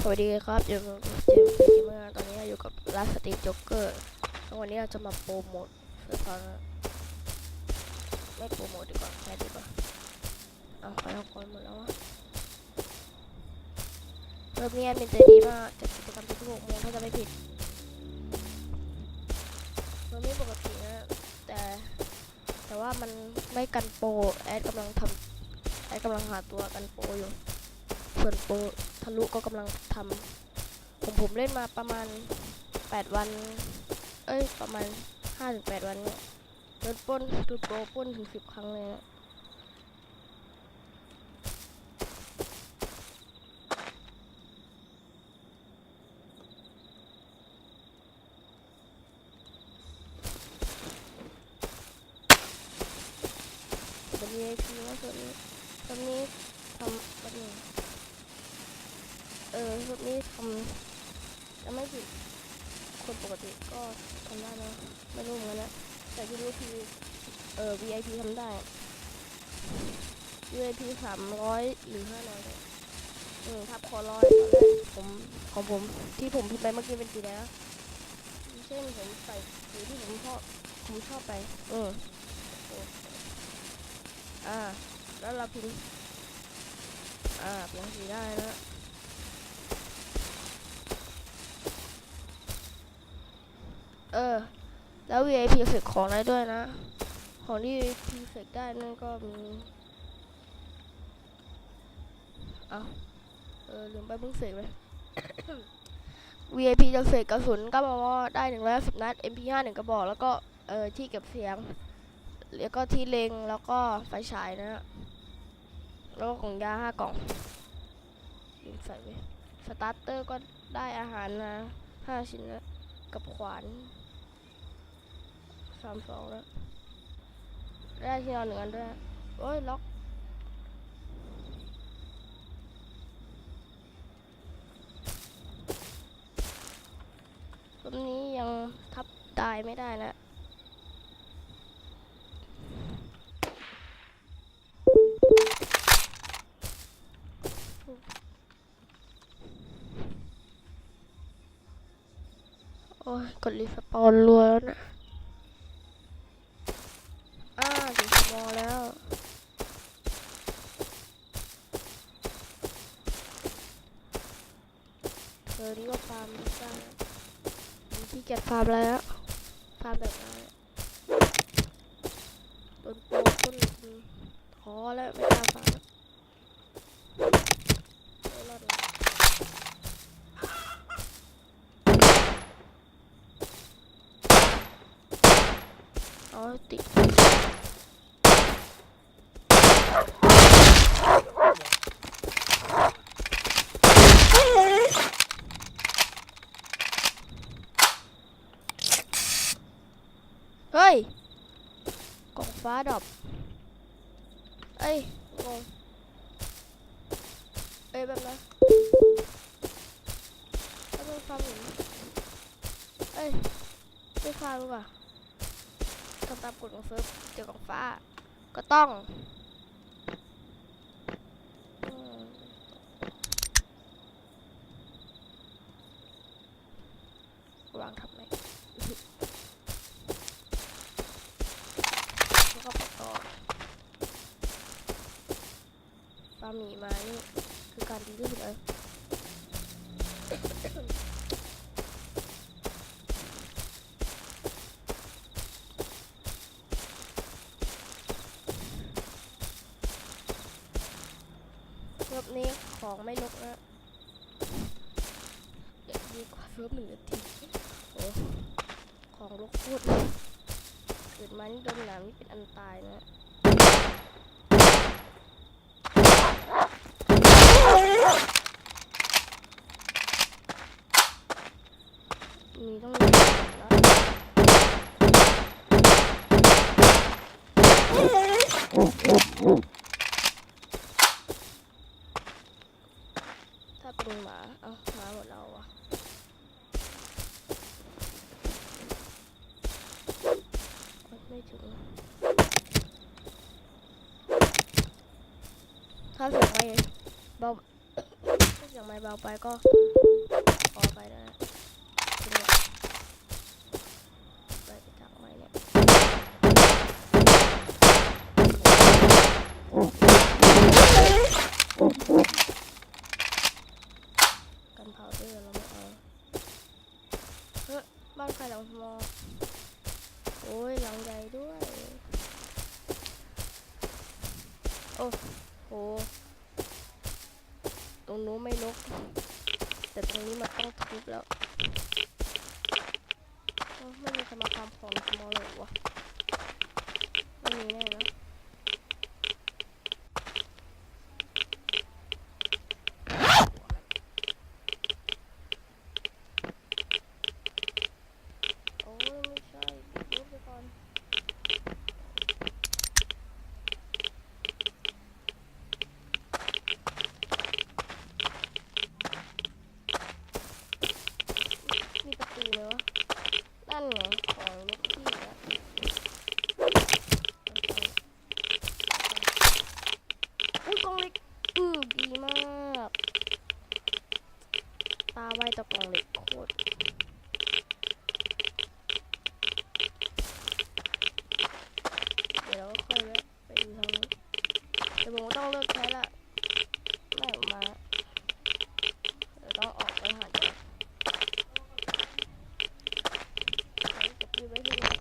สวัสดีครับอยู่กับเจมส์เกมเมอร์ตอนนี้เราอยู่กับลาสติจ็อกเกอร์วันนี้เราจะมาโปรโมทเสื้อผ้านไม่โปรโมทดีกว่าแค่ดีกว่าเอาไปเอาคนหมดแล้วอะเริ่มนี้มินใจดีมากจัดกิจกรรมทุกโมงถ้าจะไม่ผิดเริ่มนี้ปกตินะแต่แต่ว่ามันไม่กันโปรแอดกำลังทำแอดกำลังหาตัวกันโปรอยู่ส่วนโปร ทะลุก็กำลังทำผมผมเล่นมาประมาณ 8 วัน เอ้ย ประมาณ 5-8 วันเนี่ยโดนป้นโดนโปรป้นถึง 10 ครั้งเลยนะเป็น VIP นะส่วนนี้ส่วนนี้ทำแบบนี้ เออรูปนี้ทำจะไม่ผิดคนปกติก็ทำได้นะไม่รู้เหมือนกันนะแต่ที่รู้คือเออ VIP ทำได้ VIP สามร้อยหรือห้าร้อยเนี่ยอืมทับคอร้อยตอนแรกผมของผมที่ผมพิมพ์ไปเมื่อกี้เป็นสีแดงนะเช่นผมใส่สีที่ผมชอบผมชอบไปอืมโออ่า แล้วเราพิมพ์อ่าเปลี่ยนสีได้นะ เออ แล้ว VIP เฟกของได้ด้วยนะ ของที่ VIP เฟกได้นั่นก็มี เอาเออลืมไปเพิ่งเฟกเลย VIP จะเฟกกระสุนก็บอกว่าได้หนึ่งร้อยสิบนัด MP5 หนึ่งกระบอก แล้วก็ เออที่เก็บเสียง แล้วก็ที่เล็ง แล้วก็ไฟฉายนะแล้วก็กล่องยาห้ากล่องลืมใส่ไว้สตาร์เตอร์ก็ได้อาหารนะห้าชิ้นนะกับขวาน สามสองแล้วได้ที่นอนหนึ่งอันด้วยโอ้ยล็อกตรงนี้ยังทับตายไม่ได้นะโอ้ยกดรีสปอนรัวแล้วนะ อ่าถึงสมอแล้ว เธ อนี่ก็ฟาร์มไม่ได้มีที่เก็บฟาร์มแล้ว ฟาร์มแบบนั้นโดนโปรต้นท้อแล้วไม่กล้าฟาร์มอดแล้วเอาติด เฮ้ยกล่องฟ้าดอปเอ้ยงงเอ้ยแบบนะแล้วมันฟังหนูเอ้ยไม่ฟังหรือเปล่าทำตามกฎของเซิร์ฟเจอกล่องฟ้า ก็ต้องวางทำไม แล้วก็ไปต่อปลาหมีมานี่คือการดีที่สุดเลยรอบนี้ของไม่ลกนะเดี๋ยวดีกว่าเฟิร์ฟหนึ่งนาทีโอ้ของลกพูดเกิดมานี่โดนหนามนี่เป็นอันตายนะ มีต้องมีแล้วถ้าเป็นหมา เอาหมาหมดแล้ววะไม่ ถ้าเสียงไม่เบาถ้าเสียงไม้เบาไปก็ขอไปนะทีนี้ไปจากไม้เนี่ยกันเผาด้วยเราไม่เอาเฮ้ยบ้านใครหลังมอโอ้ยหลังใหญ่ด้วยโอ้โห ตรงนู้น ไม่ลกแต่ตรงนี้มันต้องทุบแล้วไม่มีสมาทำของสมอลเลยวะไม่มีแน่นะ โอ้ยไม่ใช่ทุบไปก่อน มีประตูไหมวะนั่นไงของลูกพี่อะอุ้ยกล่องเล็กอือ ดีมาก ตาไวต่อกล่องเล็กโคตร